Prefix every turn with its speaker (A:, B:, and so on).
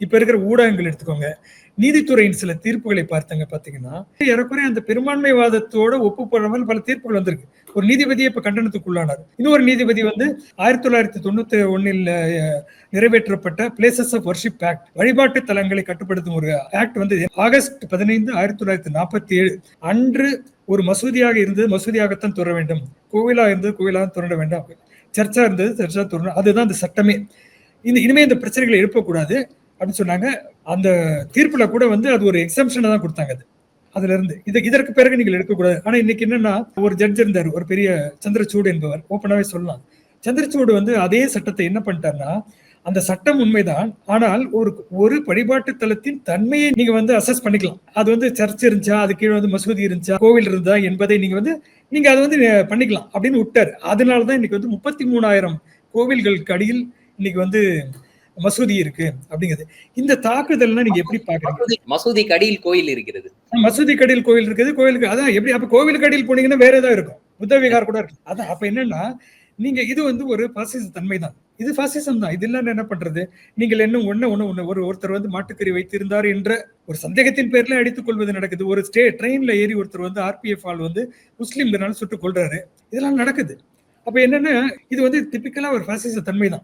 A: இப்ப இருக்கிற ஊடகங்கள் எடுத்துக்கோங்க. நீதித்துறையின் சில தீர்ப்புகளை பார்த்தங்க பாத்தீங்கன்னா ஏறக்குறைய அந்த பெரும்பான்மைவாதத்தோட ஒப்பு போடாமல் பல தீர்ப்புகள் வந்திருக்கு. ஒரு நீதிபதி இப்ப கண்டனத்துக்குள்ளானார். இன்னொரு நீதிபதி வந்து ஆயிரத்தி தொள்ளாயிரத்தி தொண்ணூத்தி ஒன்னில் நிறைவேற்றப்பட்ட பிளேசஸ் ஆஃப் வர்ஷிப் ஆக்ட் வழிபாட்டு தலங்களை கட்டுப்படுத்தும் ஒரு ஆக்ட் வந்து ஆகஸ்ட் பதினைந்து ஆயிரத்தி தொள்ளாயிரத்தி நாற்பத்தி ஏழு அன்று ஒரு மசூதியாக இருந்தது. மசூதியாகத்தான் துற வேண்டும். கோவிலா இருந்தது. கோவிலாக துறட வேண்டாம். சர்ச்சா இருந்தது. சர்ச்சா துறணும் அதுதான் அந்த சட்டமே. இந்த இனிமே இந்த பிரச்சனைகளை எழுப்பக்கூடாது. அப்படின்னு சொன்னாங்க. அந்த தீர்ப்புல கூட வந்து அது ஒரு எக்ஸம்ஷனை தான் கொடுத்தாங்க அது. அதுல இருந்து இது இதற்கு பிறகு நீங்கள் எடுக்கக்கூடாது. ஆனா இன்னைக்கு என்னன்னா ஒரு ஜட்ஜ் இருந்தார். ஒரு பெரிய சந்திரசூடு என்பவர். ஓப்பனாவே சொல்லலாம். சந்திரசூடு வந்து அதே சட்டத்தை என்ன பண்ணிட்டாருன்னா அந்த சட்டம் உண்மைதான். ஆனால் ஒரு ஒரு வழிபாட்டு தலத்தின் தன்மையை நீங்க வந்து அசஸ் பண்ணிக்கலாம். அது வந்து சர்ச் இருந்துச்சா? அது கீழே வந்து மசூதி இருந்துச்சா? கோவில் இருந்தா என்பதை நீங்க வந்து நீங்க அதை வந்து பண்ணிக்கலாம் அப்படின்னு விட்டாரு. அதனாலதான் இன்னைக்கு வந்து முப்பத்தி மூணாயிரம் கோவில்களுக்கு அடியில் இன்னைக்கு வந்து மசூதி இருக்கு அப்படிங்கிறது. இந்த தாக்குதல்னா நீங்க எப்படி பாக்குறீங்க
B: மசூதி அடியில் கோயில் இருக்கிறது.
A: மசூதி கடியில் கோயில் இருக்குது கோயிலுக்கு அதான் எப்படி அப்ப கோவிலுக்கு அடியில் போனீங்கன்னா வேற ஏதாவது இருக்கும். புத்த விகார் கூட இருக்கு அதான் அப்ப என்னன்னா நீங்க இது வந்து ஒரு பாசிச தன்மை தான் இது பாசிசம் தான். இது இல்லாம என்ன பண்றது? நீங்கள் என்ன ஒண்ணு ஒண்ணு ஒண்ணு ஒரு ஒருத்தர் வந்து மாட்டுக்கறி வைத்திருந்தார் என்ற ஒரு சந்தேகத்தின் பேர்ல அடித்துக் கொள்வது நடக்குது. ஒரு ஸ்டே ட்ரெயின்ல ஏறி ஒருத்தர் வந்து ஆர்பிஎஃப் ஆள் வந்து முஸ்லீம்னால சுட்டுக் கொள்றாரு இதெல்லாம் நடக்குது. அப்ப என்னன்னா இது வந்து டிபிக்கலா ஒரு பாசிச தன்மை தான்